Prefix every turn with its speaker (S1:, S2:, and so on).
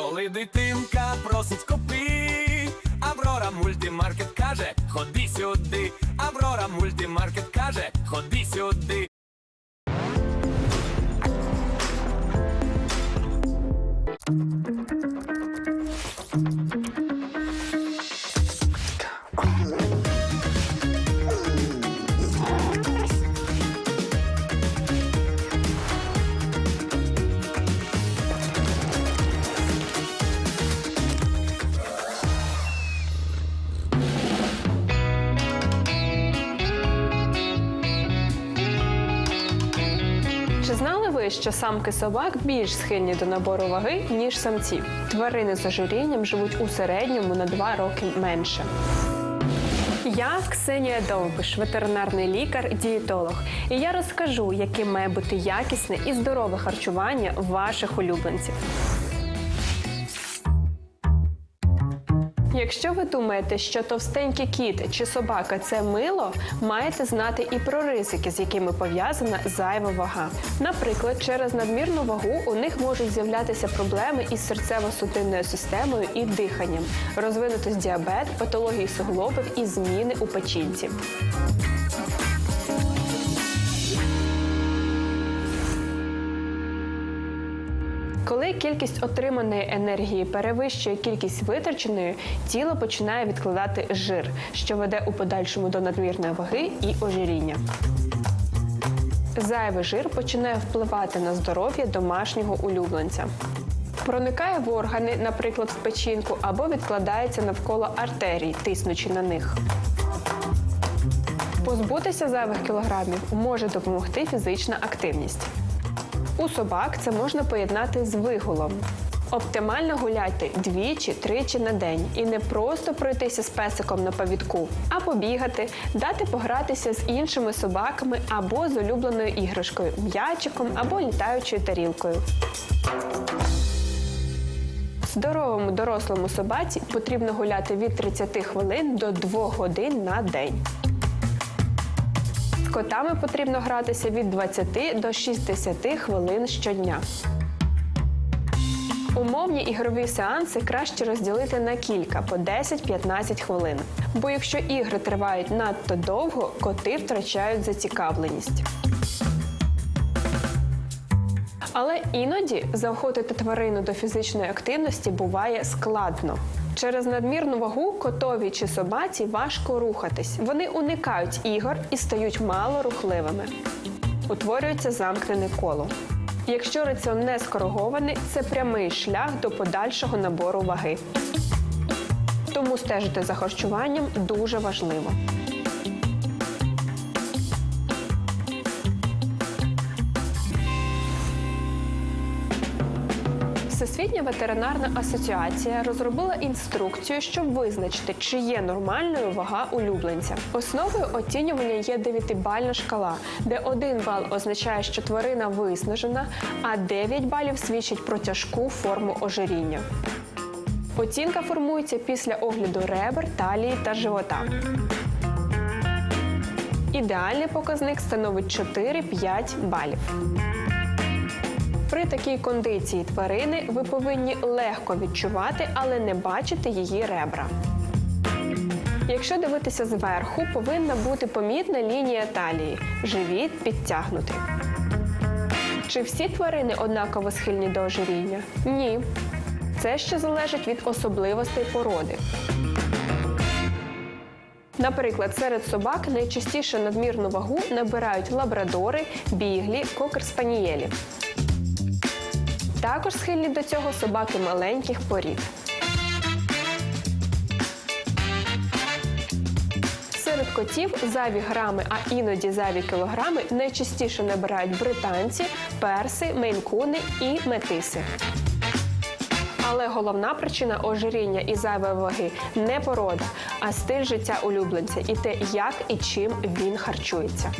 S1: Коли дитинка просить купи, Аврора мультимаркет каже, ходи сюди. Аврора мультимаркет каже, ходи сюди.
S2: Thank знали ви, що самки собак більш схильні до набору ваги, ніж самці? Тварини з ожирінням живуть у середньому на 2 роки менше. Я Ксенія Довбиш, ветеринарний лікар, дієтолог. І я розкажу, яким має бути якісне і здорове харчування ваших улюбленців. Якщо ви думаєте, що товстенький кіт чи собака це мило, маєте знати і про ризики, з якими пов'язана зайва вага. Наприклад, через надмірну вагу у них можуть з'являтися проблеми із серцево-судинною системою і диханням, розвинутись діабет, патології суглобів і зміни у печінці. Коли кількість отриманої енергії перевищує кількість витраченої, тіло починає відкладати жир, що веде у подальшому до надмірної ваги і ожиріння. Зайвий жир починає впливати на здоров'я домашнього улюбленця. Проникає в органи, наприклад, в печінку, або відкладається навколо артерій, тиснучи на них. Позбутися зайвих кілограмів може допомогти фізична активність. У собак це можна поєднати з вигулом. Оптимально гуляйте двічі-тричі на день і не просто пройтися з песиком на повідку, а побігати, дати погратися з іншими собаками або з улюбленою іграшкою, м'ячиком або літаючою тарілкою. Здоровому дорослому собаці потрібно гуляти від 30 хвилин до 2 годин на день. Котами потрібно гратися від 20 до 60 хвилин щодня. Умовні ігрові сеанси краще розділити на кілька по 10-15 хвилин. Бо якщо ігри тривають надто довго, коти втрачають зацікавленість. Але іноді заохотити тварину до фізичної активності буває складно. Через надмірну вагу котові чи собаці важко рухатись. Вони уникають ігор і стають мало рухливими. Утворюється замкнене коло. Якщо раціон не скоригований, це прямий шлях до подальшого набору ваги. Тому стежити за харчуванням дуже важливо. Всесвітня ветеринарна асоціація розробила інструкцію, щоб визначити, чи є нормальною вага улюбленця. Основою оцінювання є дев'ятибальна шкала, де один бал означає, що тварина виснажена, а 9 балів свідчить про тяжку форму ожиріння. Оцінка формується після огляду ребер, талії та живота. Ідеальний показник становить 4-5 балів. При такій кондиції тварини ви повинні легко відчувати, але не бачити її ребра. Якщо дивитися зверху, повинна бути помітна лінія талії, живіт підтягнутий. Чи всі тварини однаково схильні до ожиріння? Ні. Це ще залежить від особливостей породи. Наприклад, серед собак найчастіше надмірну вагу набирають лабрадори, біглі, кокер-спанієлі. Також схильні до цього собаки маленьких порід. Серед котів зайві грами, а іноді зайві кілограми найчастіше набирають британці, перси, мейнкуни і метиси. Але головна причина ожиріння і зайвої ваги не порода, а стиль життя улюбленця і те, як і чим він харчується.